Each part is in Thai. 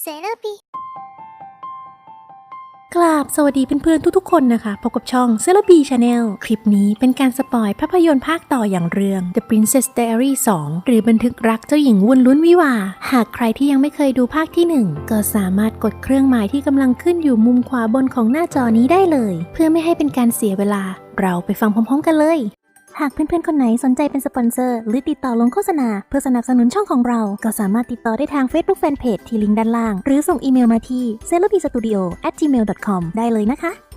เซเลปีกราบสวัสดีเพื่อนๆทุกๆคนนะคะ พบกับช่อง c e l b Channel คลิปนี้เป็นการสปอยภาพยนตร์ภาคต่ออย่างเรื่อง The Princess Diary 2 หรือบันทึกรักเจ้าหญิงวุ่นลุ้นวิวาห์หากใครที่ยังไม่เคยดูภาคที่ 1 ก็สามารถกดเครื่องหมายที่กำลังขึ้นอยู่มุมขวาบนของหน้าจอนี้ได้เลย เพื่อไม่ให้เป็นการเสียเวลา เราไปฟังพร้อมๆกันเลย หากเพื่อนๆ คนไหนสนใจเป็นสปอนเซอร์ หรือติดต่อลงโฆษณา เพื่อสนับสนุนช่องของเรา ก็สามารถติดต่อได้ทาง Facebook Fanpage ที่ลิงก์ด้านล่าง หรือส่งอีเมลมาที่ c e l o b i s t u d i o gmail.com ได้เลยนะคะ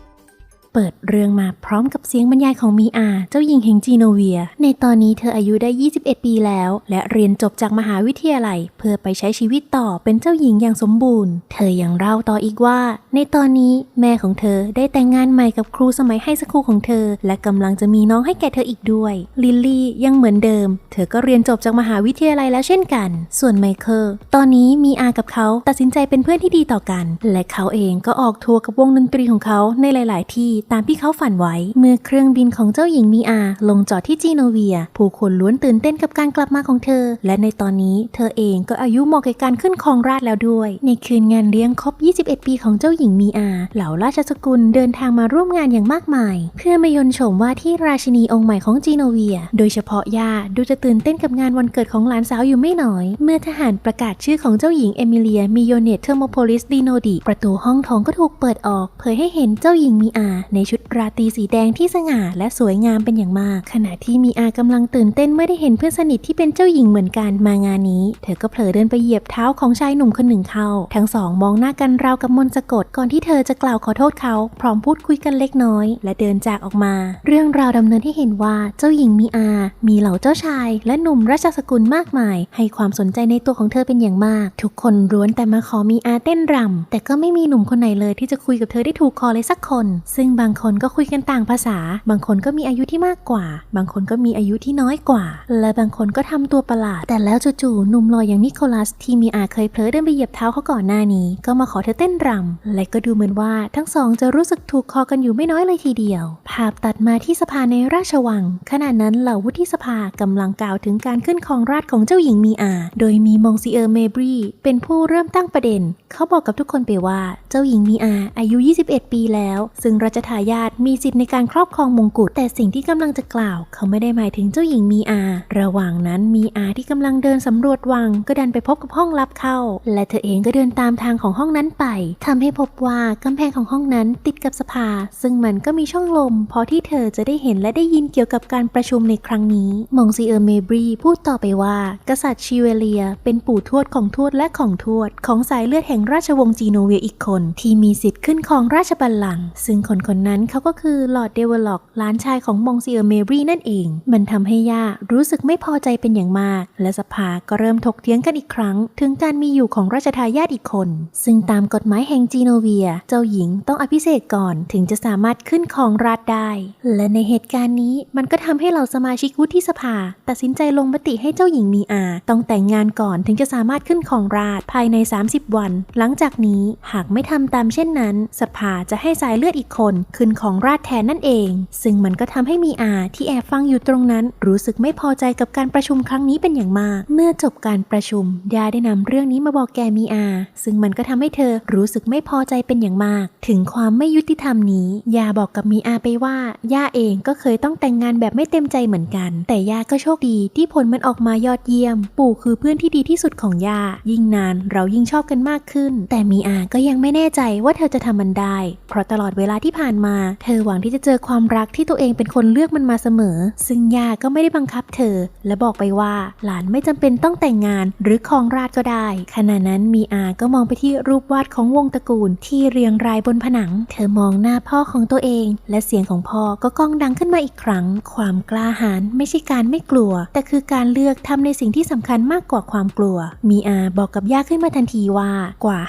เปิดเรื่องมาพร้อมกับเสียงบรรยายของมีอา เจ้าหญิงแห่งจีโนเวีย ในตอนนี้เธออายุได้ 21 ปีแล้ว และเรียนจบจากมหาวิทยาลัย เพื่อไปใช้ชีวิตต่อเป็นเจ้าหญิงอย่างสมบูรณ์ เธอยังเล่าต่ออีกว่า ในตอนนี้แม่ของเธอได้แต่งงานใหม่กับครูสมัยไฮสคูลของเธอ และกำลังจะมีน้องให้แก่เธออีกด้วย ลิลลี่ยังเหมือนเดิม เธอก็เรียนจบจากมหาวิทยาลัยแล้วเช่นกัน ส่วนไมเคิลตอนนี้มีอากับเขาตัดสินใจเป็นเพื่อนที่ดีต่อกัน และเขาเองก็ออกทัวร์กับวงดนตรีของเขาในหลาย ๆ ที่ตามที่เขาฝันไว้ เมื่อเครื่องบินของเจ้าหญิงมีอาลงจอดที่จีโนเวีย ผู้คนล้วนตื่นเต้นกับการกลับมาของเธอ และในตอนนี้เธอเองก็อายุเหมาะแก่การขึ้นครองราชแล้วด้วย ในคืนงานเลี้ยงครบ 21 ปีของเจ้าหญิงมีอา เหล่าราชสกุลเดินทางมาร่วมงานอย่างมากมาย เพื่อมายนชมว่าที่ราชินีองค์ใหม่ของจีโนเวีย โดยเฉพาะย่าดูจะตื่นเต้นกับงานวันเกิดของหลานสาวอยู่ไม่น้อย เมื่อทหารประกาศชื่อของเจ้าหญิงเอมิเลียมิโยเนตเทอร์โมโพลิสดีโนดิประตูห้องโถงก็ถูกเปิดออก เผยให้เห็นเจ้าหญิงมีอาในชุดราตรีสีแดงที่สง่าและสวยงามเป็นอย่างมาก ขณะที่มีอากำลังตื่นเต้นเมื่อได้เห็นเพื่อนสนิทที่เป็นเจ้าหญิงเหมือนกันมางานนี้ เธอก็เผลอเดินไปเหยียบเท้าของชายหนุ่มคนหนึ่งเข้า ทั้งสองมองหน้ากันราวกับมนต์สะกดก่อนที่เธอจะกล่าวขอโทษเขา พร้อมพูดคุยกันเล็กน้อย และเดินจากออกมา เรื่องราวดำเนินให้เห็นว่าเจ้าหญิงมีอา มีเหล่าเจ้าชาย และหนุ่มราชสกุลมากมาย ให้ความสนใจในตัวของเธอเป็นอย่างมาก ทุกคนล้วนแต่มาขอมีอาเต้นรำแต่ก็ไม่มีหนุ่มคนไหนเลยที่จะคุยกับเธอได้ถูกคอเลยสักคน ซึ่งบางคนก็คุยกันต่างภาษา บางคนก็มีอายุที่มากกว่า บางคนก็มีอายุที่น้อยกว่า และบางคนก็ทำตัวประหลาด แต่แล้วจู่ๆหนุ่มหล่ออย่างนิโคลัสที่มีอาเคยเพลอเดินไปเหยียบเท้าเขาก่อนหน้านี้ ก็มาขอเธอเต้นรำและก็ดูเหมือนว่าทั้งสองจะรู้สึกถูกคอกันอยู่ไม่น้อยเลยทีเดียว ภาพตัดมาที่สภาในราชวัง ขณะนั้นเหล่าวุฒิสภากำลังกล่าวถึงการขึ้นครองราชของเจ้าหญิงมีอา โดยมีมงซิเออร์เมบรีเป็นผู้เริ่มตั้งประเด็น เขาบอกกับทุกคนไปว่าเจ้าหญิงมีอาอายุ 21 ปีแล้ว ซึ่งราชทายาทมีสิทธิ์ในการครอบครองมงกุฎแต่สิ่งที่กำลังจะกล่าว เขาไม่ได้หมายถึงเจ้าหญิงมีอา ระหว่างนั้นมีอาที่กำลังเดินสำรวจวัง ก็ดันไปพบกับห้องลับเข้า และเธอเองก็เดินตามทางของห้องนั้นไปทำให้พบว่ากำแพงของห้องนั้นติดกับสภา ซึ่งมันก็มีช่องลม พอที่เธอจะได้เห็นและได้ยินเกี่ยวกับการประชุมในครั้งนี้มองซีเออร์เมบรีพูดต่อไปว่า กษัตริย์ชิเวเลีย เป็นปู่ทวดของทวดและของทวด ของสายเลือดแห่งราชวงศ์จีโนเวียอีกคน ที่มีสิทธิ์ขึ้นครองราชบัลลังก์ซึ่งคนคนนั้นเขาก็คือลอร์ดเดเวล็อกหลานชายของมองซีเออร์เมรีนั่นเอง มันทำให้ย่ารู้สึกไม่พอใจเป็นอย่างมาก และสภาก็เริ่มถกเถียงกันอีกครั้ง ถึงการมีอยู่ของราชทายาทอีกคน ซึ่งตามกฎหมายแห่งจีโนเวีย เจ้าหญิงต้องอภิเษกก่อนถึงจะสามารถขึ้นครองราชได้ และในเหตุการณ์นี้มันก็ทำให้เหล่าสมาชิกวุฒิสภา ตัดสินใจลงมติให้เจ้าหญิงมีอาต้องแต่งงานก่อนถึงจะสามารถขึ้นครองราชภายใน 30 วัน หลังจากนี้หากไม่ทำตามเช่นนั้น สภาจะให้สายเลือดอีกคนขึ้นของราชแทนนั่นเอง ซึ่งมันก็ทำให้มีอาที่แอบฟังอยู่ตรงนั้น รู้สึกไม่พอใจกับการประชุมครั้งนี้เป็นอย่างมาก เมื่อจบการประชุมยาได้นำเรื่องนี้มาบอกแกมีอา ซึ่งมันก็ทำให้เธอรู้สึกไม่พอใจเป็นอย่างมาก ถึงความไม่ยุติธรรมนี้ยาบอกกับมีอาไปว่าย่าเองก็เคยต้องแต่งงานแบบไม่เต็มใจเหมือนกัน แต่ย่าก็โชคดีที่ผลมันออกมายอดเยี่ยม ปู่คือเพื่อนที่ดีที่สุดของย่ายิ่งนานเรายิ่งชอบกันมากขึ้น แต่มีอาก็ยังไม่แน่ใจว่าเธอจะทำมันได้ เพราะตลอดเวลาที่ผ่านมา เธอหวังที่จะเจอความรักที่ตัวเองเป็นคนเลือกมันมาเสมอ ซึ่งย่าก็ไม่ได้บังคับเธอ และบอกไปว่าหลานไม่จำเป็นต้องแต่งงานหรือครองราชก็ได้ ขณะนั้นมีอาก็มองไปที่รูปวาดของวงตระกูลที่เรียงรายบนผนัง เธอมองหน้าพ่อของตัวเอง และเสียงของพ่อก็ก้องดังขึ้นมาอีกครั้ง ความกล้าหาญไม่ใช่การไม่กลัว แต่คือการเลือกทำในสิ่งที่สำคัญมากกว่าความกลัว มีอาบอกกับย่าขึ้นมาทันทีว่ากว่า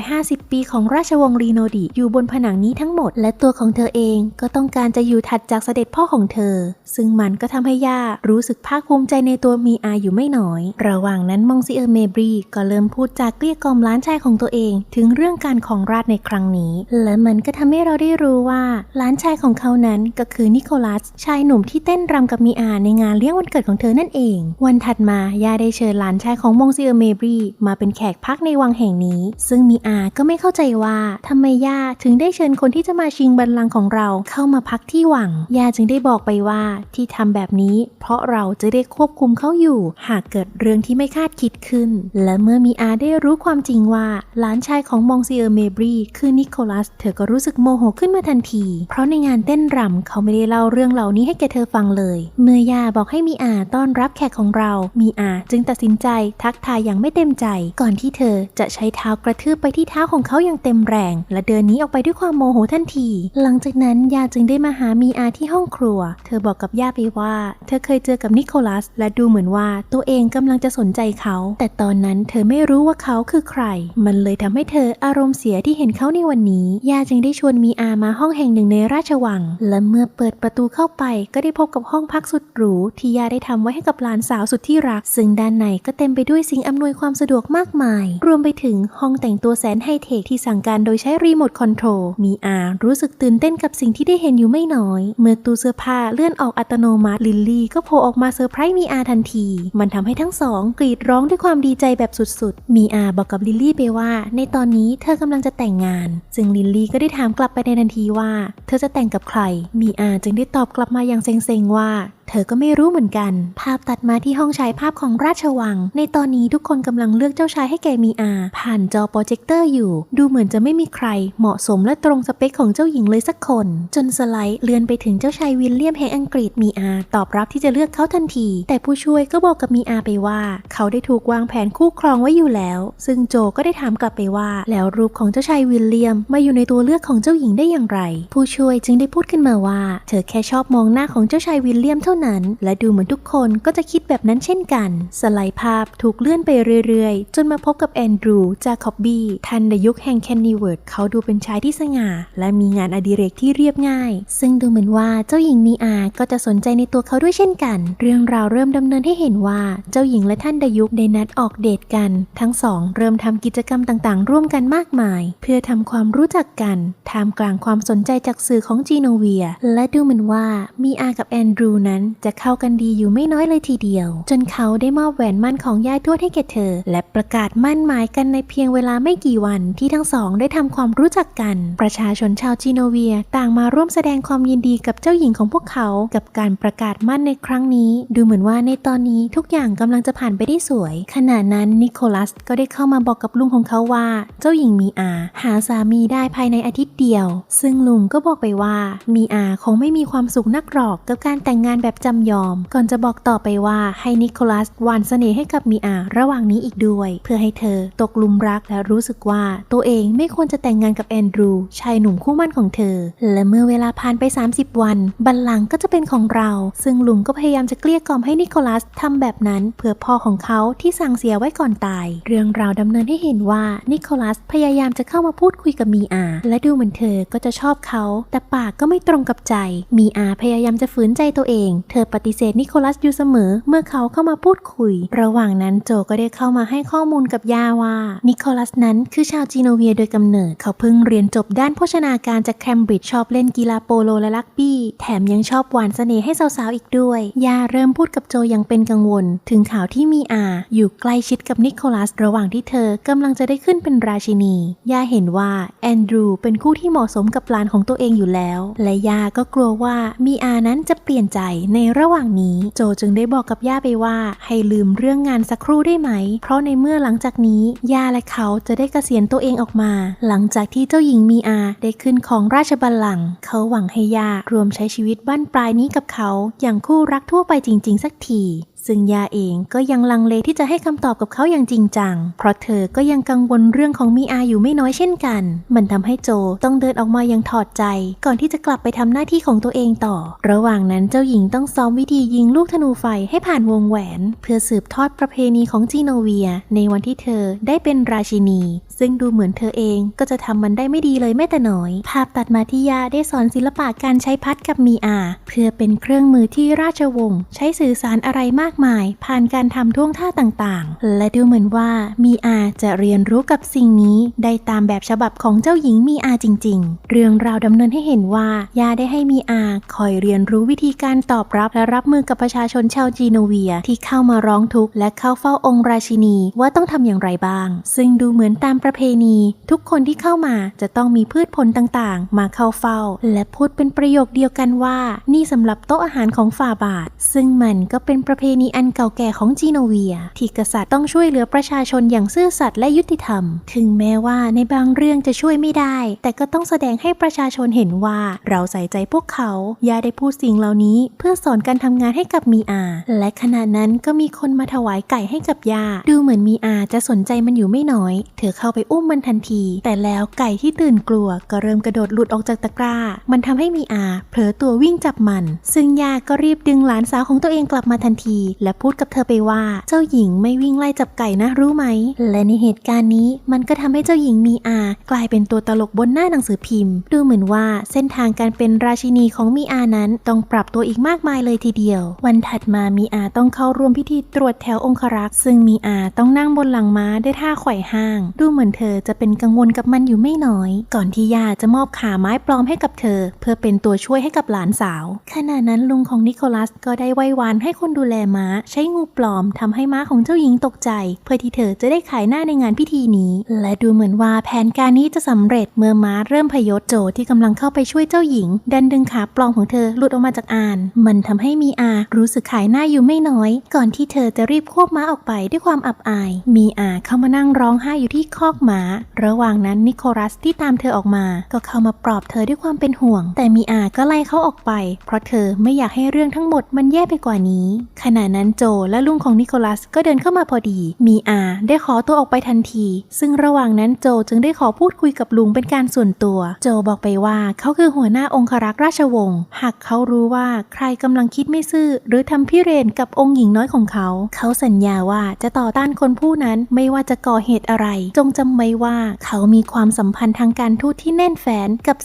550 ปีของราชวงศ์รีโนดิอยู่บนผนังนี้ทั้งหมด และตัวตัวของเธอเองก็ต้องการจะอยู่ถัดจากเสด็จพ่อของเธอ ซึ่งมันก็ทำให้ย่ารู้สึกภาคภูมิใจในตัวมีอาอยู่ไม่น้อย ระหว่างนั้นมองซิเออร์เมบรีก็เริ่มพูดจากเกลี้ยกล่อมล้านชายของตัวเอง ถึงเรื่องการของราชในครั้งนี้ และมันก็ทำให้เราได้รู้ว่าล้านชายของเขานั้นก็คือนิโคลัส ชายหนุ่มที่เต้นรำกับมีอาในงานเลี้ยงวันเกิดของเธอนั่นเอง วันถัดมาย่าได้เชิญหลานชายของมองซิเออร์เมบรีมาเป็นแขกพักในวังแห่งนี้ ซึ่งมีอาก็ไม่เข้าใจว่าทำไมย่าถึงได้เชิญคนที่จะมาชิงบัลลังก์ของเราเข้ามาพักที่หวัง ย่าจึงได้บอกไปว่าที่ทำแบบนี้ เพราะเราจะได้ควบคุมเขาอยู่ หากเกิดเรื่องที่ไม่คาดคิดขึ้น และเมื่อมีอาได้รู้ความจริงว่า หลานชายของมองซิเออร์เมบรีคือนิโคลัส เธอก็รู้สึกโมโหขึ้นมาทันที เพราะในงานเต้นรำเขาไม่ได้เล่าเรื่องเหล่านี้ให้แกเธอฟังเลย เมื่อย่าบอกให้มีอาต้อนรับแขกของเรา มีอาจึงตัดสินใจทักทายอย่างไม่เต็มใจ ก่อนที่เธอจะใช้เท้ากระทืบไปที่เท้าของเขาอย่างเต็มแรง และเดินนี้ออกไปด้วยความโมโหทันทีหลังจากนั้นยาจึงได้มาหามีอาที่ห้องครัว เธอบอกกับย่าไปว่า เธอเคยเจอกับนิโคลัส และดูเหมือนว่าตัวเองกำลังจะสนใจเขา แต่ตอนนั้นเธอไม่รู้ว่าเขาคือใคร มันเลยทำให้เธออารมณ์เสียที่เห็นเขาในวันนี้ ยาจึงได้ชวนมีอามาห้องแห่งหนึ่งในราชวัง และเมื่อเปิดประตูเข้าไป ก็ได้พบกับห้องพักสุดหรูที่ยาได้ทำไว้ให้กับหลานสาวสุดที่รัก ซึ่งด้านในก็เต็มไปด้วยสิ่งอำนวยความสะดวกมากมาย รวมไปถึงห้องแต่งตัวแสนไฮเทคที่สั่งการโดยใช้รีโมทคอนโทรล มีอารู้สึกตื่นเต้นกับสิ่งที่ได้เห็นอยู่ไม่น้อย เมื่อตู้เสื้อผ้าเลื่อนออกอัตโนมัติลิลลี่ก็โผล่ออกมาเซอร์ไพรส์มีอาทันที มันทำให้ทั้งสองกรีดร้องด้วยความดีใจแบบสุดๆ มีอาบอกกับลิลลี่ไปว่า ในตอนนี้เธอกำลังจะแต่งงาน ซึ่งลิลลี่ก็ได้ถามกลับไปในทันทีว่า เธอจะแต่งกับใคร มีอาจึงได้ตอบกลับมาอย่างเซ็งๆว่า เธอก็ไม่รู้เหมือนกัน ภาพตัดมาที่ห้องฉายภาพของราชวัง ในตอนนี้ทุกคนกำลังเลือกเจ้าชายให้แกมีอา ผ่านจอโปรเจคเตอร์อยู่ ดูเหมือนจะไม่มีใคร เหมาะสมและตรงสเปคของเจ้าหญิงเลยสักคน จนสไลด์เลื่อนไปถึงเจ้าชายวิลเลียมแห่งอังกฤษมีอา ตอบรับที่จะเลือกเขาทันที แต่ผู้ช่วยก็บอกกับมีอาไปว่า เขาได้ถูกวางแผนคู่ครองไว้อยู่แล้ว ซึ่งโจก็ได้ถามกลับไปว่า แล้วรูปของเจ้าชายวิลเลียมมาอยู่ในตัวเลือกของเจ้าหญิงได้อย่างไร ผู้ช่วยจึงได้พูดขึ้นมาว่า เธอแค่ชอบมองหน้าของเจ้าชายวิลเลียมเท่านั้น และดูเหมือนทุกคนก็จะคิดแบบนั้นเช่นกัน สไลด์ภาพถูกเลื่อนไปเรื่อยๆ จนมาพบกับแอนดรู จาคอบบี้ทันในยุคแห่งแคนนีเวิร์ดเขาดูเป็นชายที่สง่า และมีงานอดิเรกที่เรียบง่าย ซึ่งดูเหมือนว่าเจ้าหญิงมีอาก็จะสนใจในตัวเขาด้วยเช่นกัน เรื่องราวเริ่มดำเนินให้เห็นว่าเจ้าหญิงและท่านดยุคได้นัดออกเดทกัน ทั้งสองเริ่มทำกิจกรรมต่างๆ ร่วมกันมากมาย เพื่อทำความรู้จักกันท่ามกลางความสนใจจากสื่อของจีโนเวีย และดูเหมือนว่ามีอากับแอนดรูนั้นจะเข้ากันดีอยู่ไม่น้อยเลยทีเดียว จนเขาได้มอบแหวนมั่นของยายทวดให้แก่เธอ และประกาศมั่นหมายกันในเพียงเวลาไม่กี่วันที่ทั้งสองได้ทำความรู้จักกัน ประชาชนชาวจีโนเวียต่างมาร่วมแสดงความยินดีกับเจ้าหญิงของพวกเขา กับการประกาศมั่นในครั้งนี้ ดูเหมือนว่าในตอนนี้ทุกอย่างกำลังจะผ่านไปได้สวย ขณะนั้นนิโคลัสก็ได้เข้ามาบอกกับลุงของเขาว่า เจ้าหญิงมีอา หาสามีได้ภายในอาทิตย์เดียว ซึ่งลุงก็บอกไปว่า มีอาคงไม่มีความสุขนักหรอกกับการแต่งงานแบบจำยอม ก่อนจะบอกต่อไปว่าให้นิโคลัสหวานเสน่ห์ให้กับมีอาระหว่างนี้อีกด้วย เพื่อให้เธอตกหลุมรักและรู้สึกว่าตัวเองไม่ควรจะแต่งงานกับแอนดรู ชายหนุ่มคู่มั่นของเธอ และเมื่อเวลาผ่านไป 30 วัน บัลลังก์ก็จะเป็นของเรา ซึ่งลุงก็พยายามจะเกลี้ยกล่อมให้นิโคลัสทำแบบนั้น เพื่อพ่อของเขาที่สั่งเสียไว้ก่อนตาย เรื่องราวดำเนินให้เห็นว่านิโคลัสพยายามจะเข้ามาพูดคุยกับมีอา และดูเหมือนเธอก็จะชอบเขา แต่ปากก็ไม่ตรงกับใจ มีอาพยายามจะฝืนใจตัวเองเธอปฏิเสธนิโคลัสอยู่เสมอ เมื่อเขาเข้ามาพูดคุย ระหว่างนั้นโจก็ได้เข้ามาให้ข้อมูลกับย่าว่า นิโคลัสนั้นคือชาวจีโนเวียโดยกำเนิด เขาเพิ่งเรียนจบด้านโภชนาการจากแคมบริดจ์ชอบเล่นกีฬาโปโลและลักบี้ แถมยังชอบหวานเสน่ห์ให้สาวๆอีกด้วยย่าเริ่มพูดกับโจอย่างเป็นกังวล ถึงข่าวที่มีอาอยู่ใกล้ชิดกับนิโคลัส ระหว่างที่เธอกำลังจะได้ขึ้นเป็นราชินีย่าเห็นว่าแอนดรูเป็นคู่ที่เหมาะสมกับหลานของตัวเองอยู่แล้ว และย่าก็กลัวว่ามีอานั้นจะเปลี่ยนใจในระหว่างนี้โจจึงได้บอกกับย่าไปว่า ให้ลืมเรื่องงานสักครู่ได้ไหม เพราะในเมื่อหลังจากนี้ย่าและเขาจะได้เกษียณตัวเองออกมา หลังจากที่เจ้าหญิงมีอาได้ขึ้นของราชบัลลังก์เขาหวังให้ย่ารวมใช้ชีวิตบ้านปลายนี้กับเขา อย่างคู่รักทั่วไปจริง ๆ สักที ซึ่งยาเองก็ยังลังเลที่จะให้คำตอบกับเขาอย่างจริงจัง เพราะเธอก็ยังกังวลเรื่องของมีอาอยู่ไม่น้อยเช่นกัน มันทำให้โจต้องเดินออกมาอย่างถอดใจ ก่อนที่จะกลับไปทำหน้าที่ของตัวเองต่อ ระหว่างนั้นเจ้าหญิงต้องซ้อมวิธียิงลูกธนูไฟให้ผ่านวงแหวน เพื่อสืบทอดประเพณีของจีโนเวีย ในวันที่เธอได้เป็นราชินี ซึ่งดูเหมือนเธอเองก็จะทำมันได้ไม่ดีเลยแม้แต่น้อย ภาพตัดมาที่ยาได้สอนศิลปะการใช้พัดกับมีอา เพื่อเป็นเครื่องมือที่ราชวงศ์ใช้สื่อสารอะไรมากมาย ผ่านการทำท่วงท่าต่างๆ และดูเหมือนว่ามีอาจะเรียนรู้กับสิ่งนี้ได้ตามแบบฉบับของเจ้าหญิงมีอาจริง ๆ เรื่องราวดำเนินให้เห็นว่า ยาได้ให้มีอาคอยเรียนรู้วิธีการตอบรับและรับมือกับประชาชนชาวจีโนเวียที่เข้ามาร้องทุกข์และเข้าเฝ้าองค์ราชินีว่าต้องทำอย่างไรบ้าง ซึ่งดูเหมือนตามประเพณี ทุกคนที่เข้ามาจะต้องมีพืชผลต่างๆ มาเข้าเฝ้า และพูดเป็นประโยคเดียวกันว่า นี่สำหรับโต๊ะอาหารของฝ่าบาท ซึ่งมันก็เป็นประเพณีอันเก่าแก่ของจีโนเวีย ที่กษัตริย์ต้องช่วยเหลือประชาชนอย่างซื่อสัตย์และยุติธรรม ถึงแม้ว่าในบางเรื่องจะช่วยไม่ได้ แต่ก็ต้องแสดงให้ประชาชนเห็นว่าเราใส่ใจพวกเขาย่าได้พูดสิ่งเหล่านี้ เพื่อสอนการทำงานให้กับมีอา และขณะนั้นก็มีคนมาถวายไก่ให้กับย่าดูเหมือนมีอาจะสนใจมันอยู่ไม่น้อย เธอเข้าไปอุ้มมันทันที แต่แล้วไก่ที่ตื่นกลัวก็เริ่มกระโดดหลุดออกจากตะกร้า มันทำให้มีอาเผลอตัววิ่งจับมัน ซึ่งย่าก็รีบดึงหลานสาวของตัวเองกลับมาทันทีและพูดกับเธอไปว่าเจ้าหญิงไม่วิ่งไล่จับไก่นะรู้ไหม และในเหตุการณ์นี้มันก็ทำให้เจ้าหญิงมีอา กลายเป็นตัวตลกบนหน้าหนังสือพิมพ์ ดูเหมือนว่าเส้นทางการเป็นราชินีของมีอานั้นต้องปรับตัวอีกมากมายเลยทีเดียว วันถัดมามีอาต้องเข้าร่วมพิธีตรวจแถวองครักษ์ซึ่งมีอาต้องนั่งบนหลังม้าด้วยท่าไขว่ห้าง ดูเหมือนเธอจะเป็นกังวลกับมันอยู่ไม่น้อย ก่อนที่ย่าจะมอบขาไม้ปลอมให้กับเธอ เพื่อเป็นตัวช่วยให้กับหลานสาว ขณะนั้นลุงของนิโคลัสก็ได้ไหว้วานให้คนดูแลมาใช้งูปลอมทำให้ม้าของเจ้าหญิงตกใจ เพื่อที่เธอจะได้ขายหน้าในงานพิธีนี้ และดูเหมือนว่าแผนการนี้จะสำเร็จเมื่อม้าเริ่มพยศโจที่กำลังเข้าไปช่วยเจ้าหญิง ดันดึงขาปลอมของเธอหลุดออกมาจากอาน มันทำให้มีอารู้สึกขายหน้าอยู่ไม่น้อย ก่อนที่เธอจะรีบควบม้าออกไปด้วยความอับอาย มีอาเข้ามานั่งร้องไห้อยู่ที่คอกม้า ระหว่างนั้นนิโคลัสที่ตามเธอออกมา ก็เข้ามาปลอบเธอด้วยความเป็นห่วง แต่มีอาก็ไล่เขาออกไป เพราะเธอไม่อยากให้เรื่องทั้งหมดมันแย่ไปกว่านี้ขณะนั้นโจและลุงของนิโคลัสก็เดินเข้ามาพอดี มีอาได้ขอตัวออกไปทันที ซึ่งระหว่างนั้นโจจึงได้ขอพูดคุยกับลุงเป็นการส่วนตัว โจบอกไปว่าเขาคือหัวหน้าองครักษ์ราชวงศ์ หากเขารู้ว่าใครกำลังคิดไม่ซื่อ หรือทำพิเรนกับองค์หญิงน้อยของเขา เขาสัญญาว่าจะต่อต้านคนผู้นั้นไม่ว่าจะก่อเหตุอะไร จงจำไว้ว่าเขามีความสัมพันธ์ทางการทูตที่แน่นแฟ้นกับ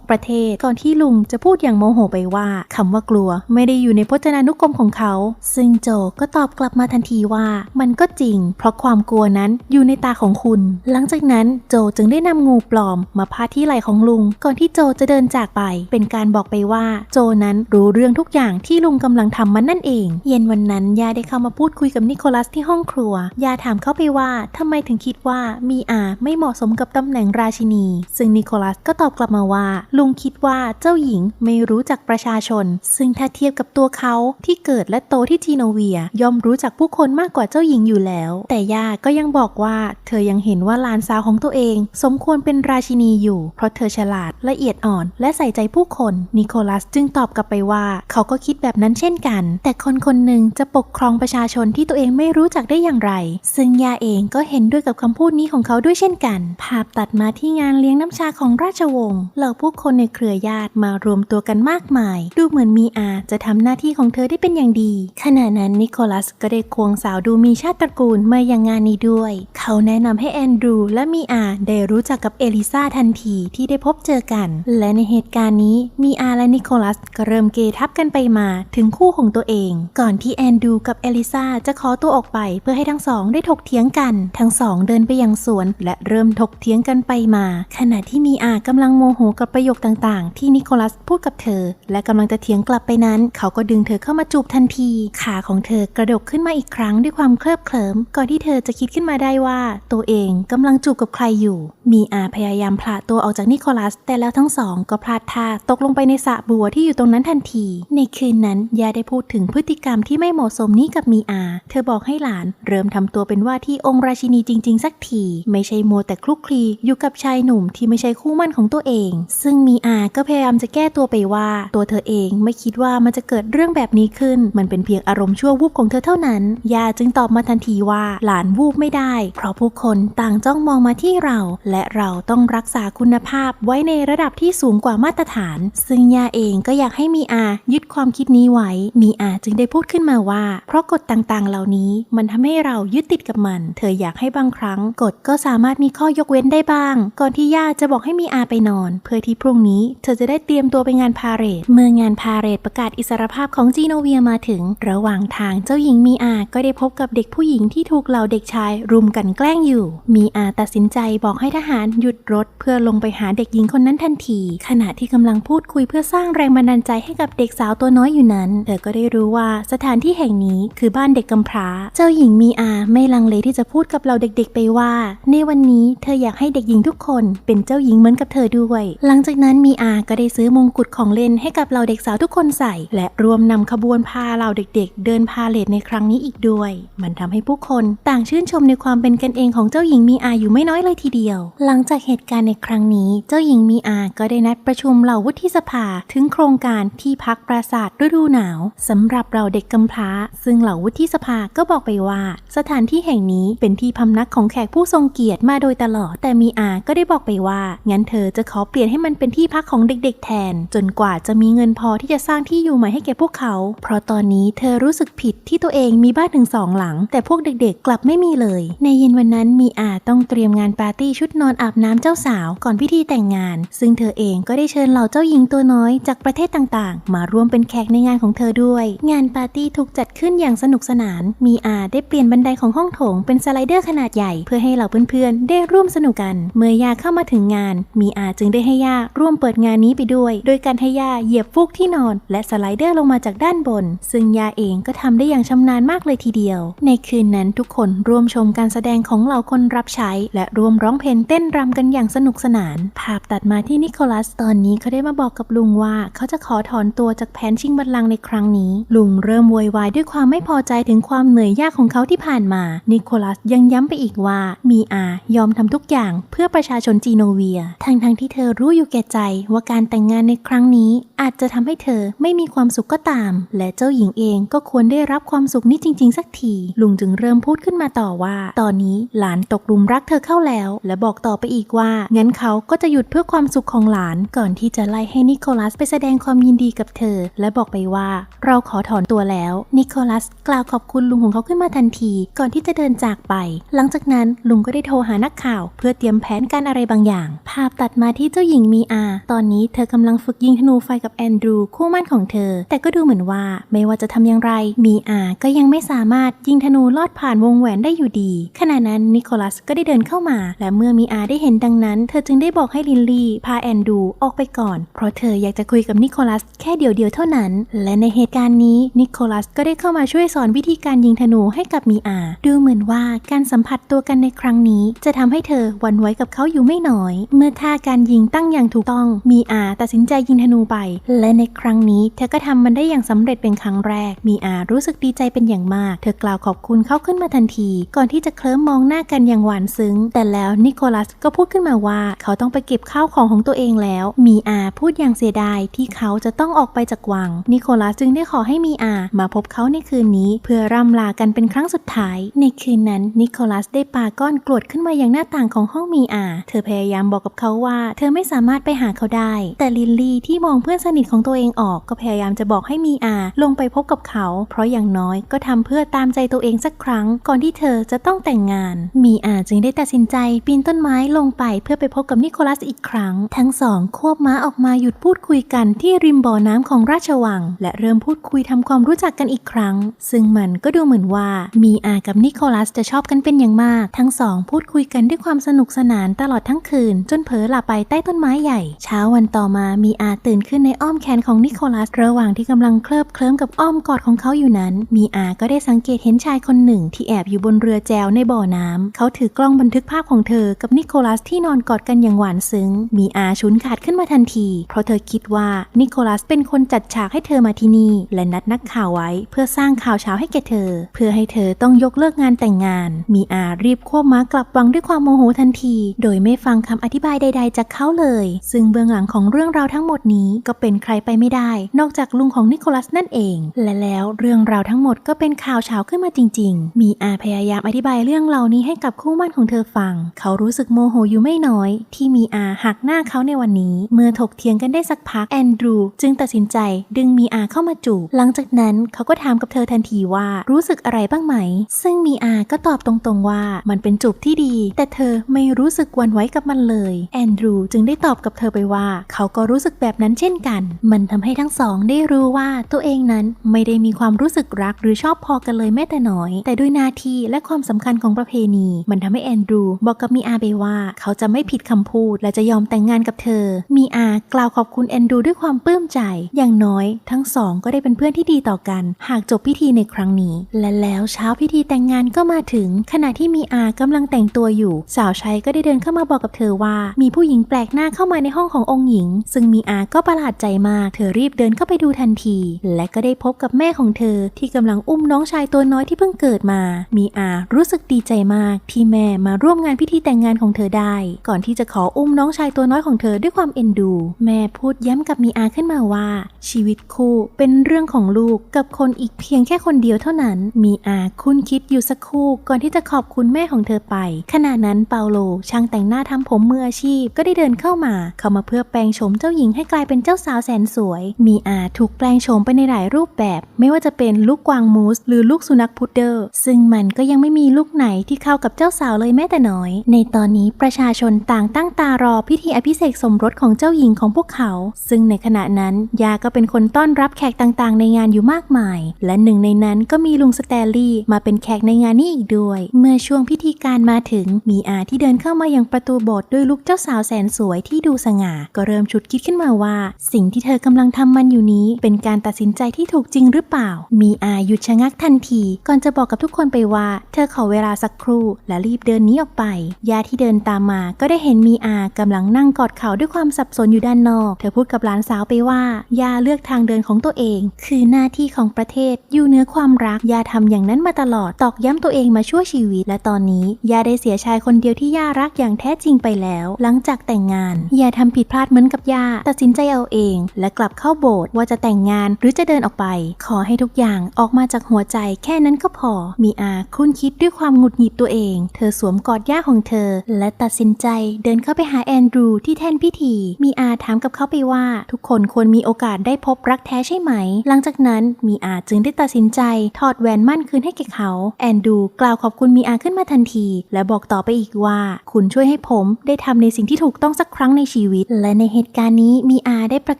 46 ประเทศ ก่อนที่ลุงจะพูดอย่างโมโหไปว่าคำว่ากลัว ไม่ได้อยู่ในพจนานุกรมของเขา ซึ่งโจก็ตอบกลับมาทันทีว่ามันก็จริง เพราะความกลัวนั้นอยู่ในตาของคุณ หลังจากนั้นโจจึงได้นำงูปลอมมาพาดที่ไหล่ของลุง ก่อนที่โจจะเดินจากไป เป็นการบอกไปว่า โจนั้นรู้เรื่องทุกอย่างที่ลุงกำลังทำมันนั่นเอง เย็นวันนั้นยาได้เข้ามาพูดคุยกับนิโคลัสที่ห้องครัวยาถามเขาไปว่าทำไมถึงคิดว่ามีอาไม่เหมาะสมกับตำแหน่งราชินี ซึ่งนิโคลัสก็ตอบกลับมาว่า ลุงคิดว่าเจ้าหญิงไม่รู้จักประชาชน ซึ่งถ้าเทียบกับตัวเขาที่เกิดและโตที่จีนโนเวียย่อมรู้จักผู้คนมากกว่าเจ้าหญิงอยู่แล้ว แต่ย่าก็ยังบอกว่าเธอยังเห็นว่าหลานสาวของตัวเอง สมควรเป็นราชินีอยู่ เพราะเธอฉลาดละเอียดอ่อนและใส่ใจผู้คน นิโคลัสจึงตอบกลับไปว่า เขาก็คิดแบบนั้นเช่นกัน แต่คนคนหนึ่งจะปกครองประชาชนที่ตัวเองไม่รู้จักได้อย่างไร ซึ่งยาเองก็เห็นด้วยกับคำพูดนี้ของเขาด้วยเช่นกัน ภาพตัดมาที่งานเลี้ยงน้ำชาของราชวงศ์ เหล่าผู้คนในเครือญาติมารวมตัวกันมากมาย ดูเหมือนมีอาจะทำหน้าที่ของเธอได้เป็นอย่างดี ขณะนั้นนิโคลัสก็ได้ควงสาวดูมีชาติตระกูลมายังงานนี้ด้วย เขาแนะนำให้แอนดรูและมีอาได้รู้จักกับเอลิซาทันทีที่ได้พบเจอกัน และในเหตุการณ์นี้มีอาและนิโคลัสก็เริ่มเกทับกันไปมาถึงคู่ของตัวเอง ก่อนที่แอนดรูกับเอลิซาจะขอตัวออกไปเพื่อให้ทั้งสองได้ถกเถียงกัน ทั้งสองเดินไปยังสวนและเริ่มถกเถียงกันไปมา ขณะที่มีอากำลังโมโหกับประโยคต่างๆ ที่นิโคลัสพูดกับเธอ และกำลังจะเถียงกลับไปนั้น เขาก็ดึงเธอเข้ามาจูบทันที ขาของเธอกระดกขึ้นมาอีกครั้งด้วยความเคลิบเคลิ้มก่อนที่เธอจะคิดขึ้นมาได้ว่า ตัวเองกำลังจูบกับใครอยู่ มีอาพยายามผละตัวออกจากนิโคลัส แต่แล้วทั้งสองก็พลาดท่าตกลงไปในสระบัวที่อยู่ตรงนั้นทันที ในคืนนั้นยาได้พูดถึงพฤติกรรมที่ไม่เหมาะสมนี้กับมีอา เธอบอกให้หลานเริ่มทำตัวเป็นว่าที่องค์ราชินีจริง ๆ สักที ไม่ใช่โมวแต่คลุกคลีอยู่กับชายหนุ่มที่ไม่ใช่คู่มั่นของตัวเอง ซึ่งมีอาก็พยายามจะแก้ตัวไปว่า ตัวเธอเองไม่คิดว่ามันจะเกิดเรื่องแบบนี้ขึ้น มันเป็นเพียงอารารมณ์ชั่ววูบของเธอเท่านั้น ยาจึงตอบมาทันทีว่าหลานวูบไม่ได้ เพราะผู้คนต่างจ้องมองมาที่เรา และเราต้องรักษาคุณภาพไว้ในระดับที่สูงกว่ามาตรฐาน ซึ่งยาเองก็อยากให้มีอายึดความคิดนี้ไว้ มีอาจึงได้พูดขึ้นมาว่า เพราะกฎต่างๆ เหล่านี้มันทำให้เรายึดติดกับมัน เธออยากให้บางครั้งกฎก็สามารถมีข้อยกเว้นได้บ้าง ก่อนที่ย่าจะบอกให้มีอาไปนอน เพื่อที่พรุ่งนี้ เธอจะได้เตรียมตัวไปงานพาเรดเมื่องานพาเรดประกาศอิสรภาพของจีโนเวียมาถึงระหว่างทางเจ้าหญิงมีอาก็ได้พบกับเด็กผู้หญิงที่ถูกเหล่าเด็กชายรุมกันแกล้งอยู่ มีอาตัดสินใจบอกให้ทหารหยุดรถ เพื่อลงไปหาเด็กหญิงคนนั้นทันที ขณะที่กำลังพูดคุยเพื่อสร้างแรงบันดาลใจให้กับเด็กสาวตัวน้อยอยู่นั้น เธอก็ได้รู้ว่าสถานที่แห่งนี้คือบ้านเด็กกำพร้า เจ้าหญิงมีอาไม่ลังเลที่จะพูดกับเราเด็กๆ ไปว่า ในวันนี้เธออยากให้เด็กหญิงทุกคนเป็นเจ้าหญิงเหมือนกับเธอด้วย หลังจากนั้นมีอาก็ได้ซื้อมงกุฎของเล่นให้กับเราเด็กสาวทุกคนใส่ และรวมนำขบวนพาเราเด็กๆเดินพาเลทในครั้งนี้อีกด้วย มันทำให้ผู้คนต่างชื่นชมในความเป็นกันเองของเจ้าหญิงมีอาอยู่ไม่น้อยเลยทีเดียว หลังจากเหตุการณ์ในครั้งนี้ เจ้าหญิงมีอาก็ได้นัดประชุมเหล่าวุฒิสภาถึงโครงการที่พักปราสาทฤดูหนาวสำหรับเราเด็กกำพร้า ซึ่งเหล่าวุฒิสภาก็บอกไปว่า สถานที่แห่งนี้เป็นที่พำนักของแขกผู้ทรงเกียรติมาโดยตลอด แต่มีอาก็ได้บอกไปว่า งั้นเธอจะขอเปลี่ยนให้มันเป็นที่พักของเด็ก ๆ แทน จนกว่าจะมีเงินพอที่จะสร้างที่อยู่ใหม่ให้แก่พวกเขา เพราะตอนนี้เธอรูู้้สึกผิดที่ตัวเองมีบ้านถึงสองหลัง แต่พวกเด็กๆ กลับไม่มีเลย ในเย็นวันนั้นมีอาต้องเตรียมงานปาร์ตี้ชุดนอนอาบน้ำเจ้าสาวก่อนพิธีแต่งงาน ซึ่งเธอเองก็ได้เชิญเหล่าเจ้าหญิงตัวน้อยจากประเทศต่างๆ มาร่วมเป็นแขกในงานของเธอด้วย งานปาร์ตี้ถูกจัดขึ้นอย่างสนุกสนาน มีอาได้เปลี่ยนบันไดของห้องโถงเป็นสไลเดอร์ขนาดใหญ่เพื่อให้เหล่าเพื่อนๆ ได้ร่วมสนุกกัน เมื่อยาเข้ามาถึงงาน มีอาจึงได้ให้ย่าร่วมเปิดงานนี้ไปด้วย โดยการให้ย่าเหยียบฟูกที่นอน และสไลเดอร์ลงมาจากด้านบน ซึ่งยาเองก็ทำได้อย่างชำนาญมากเลยทีเดียว ในคืนนั้นทุกคนร่วมชมการแสดงของเหล่าคนรับใช้ และร่วมร้องเพลงเต้นรำกันอย่างสนุกสนาน ภาพตัดมาที่นิโคลัสตอนนี้เขาได้มาบอกกับลุงว่าเขาจะขอถอนตัวจากแผนชิงบัลลังก์ในครั้งนี้ ลุงเริ่มโวยวายด้วยความไม่พอใจถึงความเหนื่อยยากของเขาที่ผ่านมา นิโคลัสยังย้ำไปอีกว่ามีอายอมทำทุกอย่างเพื่อประชาชนจีโนเวีย ทั้งๆทที่เธอรู้อยู่แก่ใจว่าการแต่งงานในครั้งนี้ อาจจะทำให้เธอไม่มีความสุขก็ตาม และเจ้าหญิงเองก็ควรได้รับความสุขนี้จริง ๆ สักที ลุงจึงเริ่มพูดขึ้นมาต่อว่า ตอนนี้หลานตกหลุมรักเธอเข้าแล้ว และบอกต่อไปอีกว่า งั้นเขาก็จะหยุดเพื่อความสุขของหลาน ก่อนที่จะไล่ให้นิโคลัสไปแสดงความยินดีกับเธอ และบอกไปว่า เราขอถอนตัวแล้ว นิโคลัสกล่าวขอบคุณลุงของเขาขึ้นมาทันที ก่อนที่จะเดินจากไป หลังจากนั้นลุงก็ได้โทรหานักข่าว เพื่อเตรียมแผนการอะไรบางอย่าง ภาพตัดมาที่เจ้าหญิงมีอา ตอนนี้เธอกำลังฝึกยิงธนูไฟกับแอนดรูคู่มั่นของเธอ แต่ก็ดูเหมือนว่าไม่ว่าจะทำอย่างไรมีอาก็ยังไม่สามารถยิงธนูลอดผ่านวงแหวนได้อยู่ดี ขณะนั้นนิโคลัสก็ได้เดินเข้ามา และเมื่อมีอาได้เห็นดังนั้น เธอจึงได้บอกให้ลินลี่พาแอนดูออกไปก่อน เพราะเธออยากจะคุยกับนิโคลัสแค่เดียวเดียวๆเท่านั้น และในเหตุการณ์นี้นิโคลัสก็ได้เข้ามาช่วยสอนวิธีการยิงธนูให้กับมีอา ดูเหมือนว่าการสัมผัสตัวกันในครั้งนี้ จะทำให้เธอหวั่นไหวกับเขาอยู่ไม่น้อย เมื่อท่าการยิงตั้งอย่างถูกต้อง มีอาตัดสินใจยิงธนูไป และในครั้งนี้เธอก็ทำมันได้อย่างสำเร็จเป็นครั้งแรก มีอารู้สึกดีใจเป็นอย่างมาก เธอกล่าวขอบคุณเขาขึ้นมาทันที ก่อนที่จะเคลิ้มมองหน้ากันอย่างหวานซึ้ง แต่แล้วนิโคลัสก็พูดขึ้นมาว่า เขาต้องไปเก็บข้าวของของตัวเองแล้ว มีอาพูดอย่างเสียดายที่เขาจะต้องออกไปจากวัง นิโคลัสจึงได้ขอให้มีอามาพบเขาในคืนนี้ เพื่อร่ำลากันเป็นครั้งสุดท้าย ในคืนนั้นนิโคลัสได้ปาก้อนกรวดขึ้นมาอย่างหน้าต่างของห้องมีอา เธอพยายามบอกกับเขาว่า เธอไม่สามารถไปหาเขาได้ แต่ลินลี่ที่มองเพื่อนสนิทของตัวเองออกก็พยายามจะบอกให้มีอาลงไปพบกับเขาเพราะอย่างน้อยก็ทำเพื่อตามใจตัวเองสักครั้ง ก่อนที่เธอจะต้องแต่งงาน มีอาจึงได้ตัดสินใจปีนต้นไม้ลงไปเพื่อไปพบกับนิโคลัสอีกครั้ง ทั้งสองควบม้าออกมาหยุดพูดคุยกันที่ริมบ่อน้ำของราชวัง และเริ่มพูดคุยทำความรู้จักกันอีกครั้ง ซึ่งมันก็ดูเหมือนว่ามีอากับนิโคลัสจะชอบกันเป็นอย่างมาก ทั้งสองพูดคุยกันด้วยความสนุกสนานตลอดทั้งคืน จนเผลอหลับไปใต้ต้นไม้ใหญ่ เช้าวันต่อมามีอาตื่นขึ้นในอ้อมแขนของนิโคลัส ระหว่างที่กำลังเคลิบเคลิ้มกับอ้อมกอดของเขาอยู่นั้น มีอาก็ได้สังเกตเห็นชายคนหนึ่งที่แอบอยู่บนเรือแจวในบ่อน้ำเขาถือกล้องบันทึกภาพของเธอกับนิโคลัสที่นอนกอดกันอย่างหวานซึ้ง มีอาชุนขาดขึ้นมาทันที เพราะเธอคิดว่านิโคลัสเป็นคนจัดฉากให้เธอมาที่นี่ และนัดนักข่าวไว้ เพื่อสร้างข่าวเช้าให้แก่เธอ เพื่อให้เธอต้องยกเลิกงานแต่งงาน มีอารีบควบม้ากลับวังด้วยความโมโหทันที โดยไม่ฟังคำอธิบายใด ๆ จากเขาเลย ซึ่งเบื้องหลังของเรื่องราวทั้งหมดนี้ก็เป็นใครไปไม่ได้ นอกจากลุงของนิโคลัสนั่นเอง และแล้วเรื่องราวทั้งหมดก็เป็นข่าวเช้าขึ้นมาจริง ๆ มีอาพยายามอธิบายเรื่องเหล่านี้ให้กับคู่มั่นของเธอฟัง เขารู้สึกโมโหอยู่ไม่น้อย ที่มีอาหักหน้าเขาในวันนี้ เมื่อถกเถียงกันได้สักพักแอนดรูจึงตัดสินใจดึงมีอาเข้ามาจูบ หลังจากนั้นเขาก็ถามกับเธอทันทีว่ารู้สึกอะไรบ้างไหม ซึ่งมีอาก็ตอบตรงๆว่ามันเป็นจูบที่ดี แต่เธอไม่รู้สึกวันไหวกับมันเลยแอนดรูจึงได้ตอบกับเธอไปว่า เขาก็รู้สึกแบบนั้นเช่นกัน มันทำให้ทั้งสองได้รู้ว่าตัวเองนั้นไม่ได้มีความความรู้สึกรักหรือชอบพอกันเลยแม้แต่น้อย แต่ด้วยหน้าที่และความสำคัญของประเพณี มันทำให้แอนดรูบอกกับมีอาไปว่า เขาจะไม่ผิดคำพูด และจะยอมแต่งงานกับเธอ มีอากล่าวขอบคุณแอนดรูด้วยความปลื้มใจ อย่างน้อยทั้งสองก็ได้เป็นเพื่อนที่ดีต่อกัน หากจบพิธีในครั้งนี้ และแล้วเช้าพิธีแต่งงานก็มาถึง ขณะที่มีอากำลังแต่งตัวอยู่ สาวใช้ก็ได้เดินเข้ามาบอกกับเธอว่า มีผู้หญิงแปลกหน้าเข้ามาในห้องขององค์หญิง ซึ่งมีอาก็ประหลาดใจมาก เธอรีบเดินเข้าไปดูทันที และก็ได้พบกับแม่ของเธอที่กำลังอุ้มน้องชายตัวน้อยที่เพิ่งเกิดมา มีอารู้สึกดีใจมากที่แม่มาร่วมงานพิธีแต่งงานของเธอได้ ก่อนที่จะขออุ้มน้องชายตัวน้อยของเธอด้วยความเอ็นดู แม่พูดย้ำกับมีอาขึ้นมาว่า ชีวิตคู่เป็นเรื่องของลูกกับคนอีกเพียงแค่คนเดียวเท่านั้น มีอาคุ้นคิดอยู่สักครู่ก่อนที่จะขอบคุณแม่ของเธอไป ขณะนั้นเปาโลช่างแต่งหน้าทำผมมืออาชีพก็ได้เดินเข้ามา เข้ามาเพื่อแปลงโฉมเจ้าหญิงให้กลายเป็นเจ้าสาวแสนสวย มีอาถูกแปลงโฉมไปในหลายรูปแบบ ไม่ว่าจะเป็นลูกกวางมูสหรือลูกสุนัขพุดเดิลซึ่งมันก็ยังไม่มีลูกไหนที่เข้ากับเจ้าสาวเลยแม้แต่น้อย ในตอนนี้ประชาชนต่างตั้งตารอพิธีอภิเษกสมรสของเจ้าหญิงของพวกเขา ซึ่งในขณะนั้นยาก็เป็นคนต้อนรับแขกต่างๆ ในงานอยู่มากมาย และหนึ่งในนั้นก็มีลุงสแตลลี่มาเป็นแขกในงานนี้อีกด้วย เมื่อช่วงพิธีการมาถึงมีอาที่เดินเข้ามายังประตูโบสถ์ด้วยลุกเจ้าสาวแสนสวยที่ดูสง่า ก็เริ่มฉุดคิดขึ้นมาว่า สิ่งที่เธอกำลังทำมันอยู่นี้ เป็นการตัดสินใจที่ถูกจริงหรือเปล่ามีอาหยุดชะงักทันที ก่อนจะบอกกับทุกคนไปว่า เธอขอเวลาสักครู่และรีบเดินหนี้ออกไปยาที่เดินตามมาก็ได้เห็นมีอากำลังนั่งกอดเข่าด้วยความสับสนอยู่ด้านนอก เธอพูดกับหลานสาวไปว่า ยาเลือกทางเดินของตัวเอง คือหน้าที่ของประเทศอยู่เหนือความรัก ยาทำอย่างนั้นมาตลอด ตอกย้ำตัวเองมาชั่วชีวิต และตอนนี้ยาได้เสียชายคนเดียวที่ยารักอย่างแท้จริงไปแล้ว หลังจากแต่งงาน ยาทำผิดพลาดเหมือนกับยาตัดสินใจเอาเอง และกลับเข้าโบสถ์ว่าจะแต่งงานหรือจะเดินออกไป ขอให้ทุกอย่างออกมาจากหัวใจแค่นั้นก็พอ มีอาคุ้นคิดด้วยความหงุดหงิดตัวเอง เธอสวมกอดย่าของเธอ และตัดสินใจเดินเข้าไปหาแอนดรูที่แท่นพิธี มีอาถามกับเขาไปว่า ทุกคนควรมีโอกาสได้พบรักแท้ใช่ไหม หลังจากนั้นมีอาจึงได้ตัดสินใจถอดแหวนมั่นคืนให้แก่เขา แอนดรูกล่าวขอบคุณมีอาขึ้นมาทันที และบอกต่อไปอีกว่า คุณช่วยให้ผมได้ทำในสิ่งที่ถูกต้องสักครั้งในชีวิต และในเหตุการณ์นี้มีอาได้ประ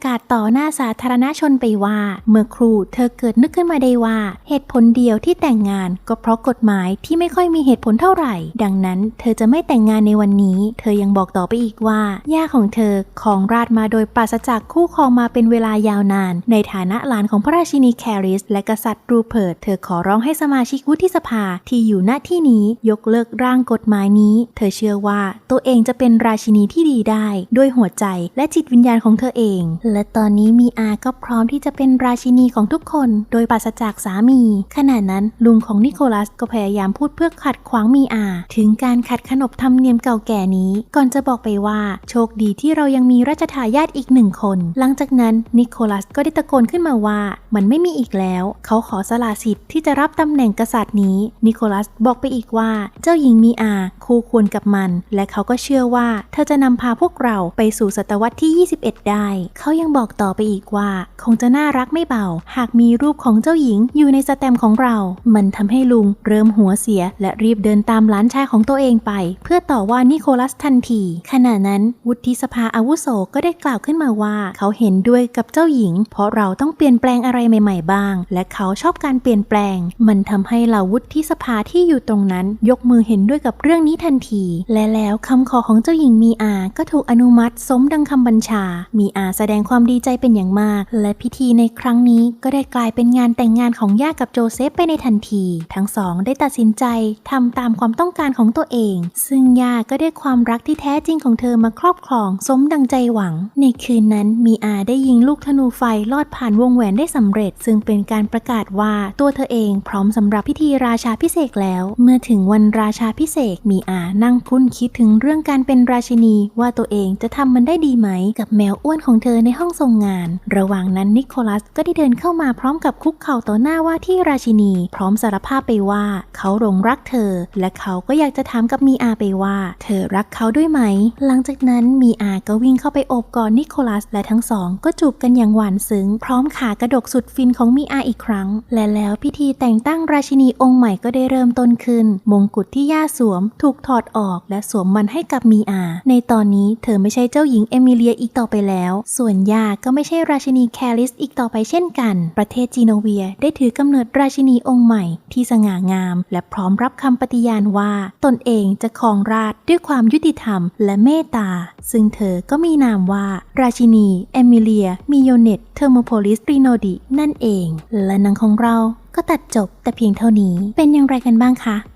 กาศต่อหน้าสาธารณชนไปว่า เมื่อครูเธอเกิดนึกขึ้นมาได้ว่าเหตุผลเดียวที่แต่งงานก็เพราะกฎหมายที่ไม่ค่อยมีเหตุผลเท่าไหร่ ดังนั้น เธอจะไม่แต่งงานในวันนี้ เธอยังบอกต่อไปอีกว่า ย่าของเธอของราชมาโดยปราศจากคู่ครองมาเป็นเวลายาวนาน ในฐานะหลานของพระราชินีแคริส และกษัตริย์รูเพิร์ตเธอขอร้องให้สมาชิกวุฒิสภาที่อยู่ณที่นี้ยกเลิกร่างกฎหมายนี้ เธอเชื่อว่าตัวเองจะเป็นราชินีที่ดีได้ ด้วยหัวใจและจิตวิญญาณของเธอเอง และตอนนี้มีอาก็พร้อมที่จะเป็นราชินีของทุกคนโดยปราศจากสามี ขณะนั้นลุงของนิโคลัสก็พยายามพูดเพื่อขัดขวางมีอา ถึงการขัดขนบธรรมเนียมเก่าแก่นี้ ก่อนจะบอกไปว่า โชคดีที่เรายังมีราชทายาทอีกหนึ่งคน หลังจากนั้นนิโคลัสก็ได้ตะโกนขึ้นมาว่า มันไม่มีอีกแล้ว เขาขอสละสิทธิ์ที่จะรับตำแหน่งกษัตริย์นี้ นิโคลัสบอกไปอีกว่า เจ้าหญิงมีอาคู่ควรกับมัน และเขาก็เชื่อว่าเธอจะนำพาพวกเราไปสู่ศตวรรษที่ 21 ได้ เขายังบอกต่อไปอีกว่า คงจะน่ารักไม่เบา หากมีรูปของเจ้าหญิงอยู่ในสแตมของเรา มันทำให้ลุงเริ่มหัวเสีย และรีบเดินตามหลานชายของตัวเองไป เพื่อต่อว่านิโคลัสทันที ขณะนั้นวุฒิสภาอาวุโสก็ได้กล่าวขึ้นมาว่า เขาเห็นด้วยกับเจ้าหญิง เพราะเราต้องเปลี่ยนแปลงอะไรใหม่ ๆ บ้าง และเขาชอบการเปลี่ยนแปลง มันทำให้เหล่าวุฒิสภาที่อยู่ตรงนั้น ยกมือเห็นด้วยกับเรื่องนี้ทันที และแล้วคำขอของเจ้าหญิงมีอา ก็ถูกอนุมัติสมดังคำบัญชา มีอาแสดงความดีใจเป็นอย่างมาก และพิธีในครั้งนี้ก็ได้กลายเป็นงานแต่งงานของย่ากับโจเซฟไปในทันที ทั้งสองได้ตัดสินใจทำตามความต้องการของตัวเอง ซึ่งย่าก็ได้ความรักที่แท้จริงของเธอมาครอบครอง สมดังใจหวัง ในคืนนั้นมีอาได้ยิงลูกธนูไฟลอดผ่านวงแหวนได้สำเร็จ ซึ่งเป็นการประกาศว่าตัวเธอเองพร้อมสำหรับพิธีราชาพิเศษแล้ว เมื่อถึงวันราชาพิเศษมีอานั่งคุ้นคิดถึงเรื่องการเป็นราชินีว่าตัวเองจะทำมันได้ดีไหม กับแมวอ้วนของเธอในห้องทรงงาน ระหว่างนั้นนิโคลัสก็ได้เดินเข้ามาพร้อมกับคุกเข่าต่อหน้าว่าที่ราชินี พร้อมสารภาพไปว่า เขาหลงรักเธอ และเขาก็อยากจะถามกับมีอาไปว่า เธอรักเขาด้วยไหม หลังจากนั้นมีอาก็วิ่งเข้าไปโอบกอดนิโคลัสและทั้งสอง ก็จูบกันอย่างหวานซึ้ง พร้อมขากระดกสุดฟินของมีอาอีกครั้ง และแล้วพิธีแต่งตั้งราชินีองค์ใหม่ก็ได้เริ่มต้นขึ้น มงกุฎที่ย่าสวม ถูกถอดออก และสวมมันให้กับมีอา ในตอนนี้เธอไม่ใช่เจ้าหญิงเอมิเลียอีกต่อไปแล้ว ส่วนย่าก็ไม่ใช่ราชินีแคลิสอีกต่อไปเช่นกัน ประเทศจีโนเวียได้ถือกำเนิดราชินีองค์ใหม่ที่สง่างาม และพร้อมรับคำปฏิญาณว่า ตนเองจะครองราชด้วยความยุติธรรมและเมตตา ซึ่งเธอก็มีนามว่า ราชินีเอมิเลียมิโยเนตเทอร์โมโพลิสริโนดินั่นเอง และนังของเราก็ตัดจบแต่เพียงเท่านี้เป็นอย่างไรกันบ้างคะ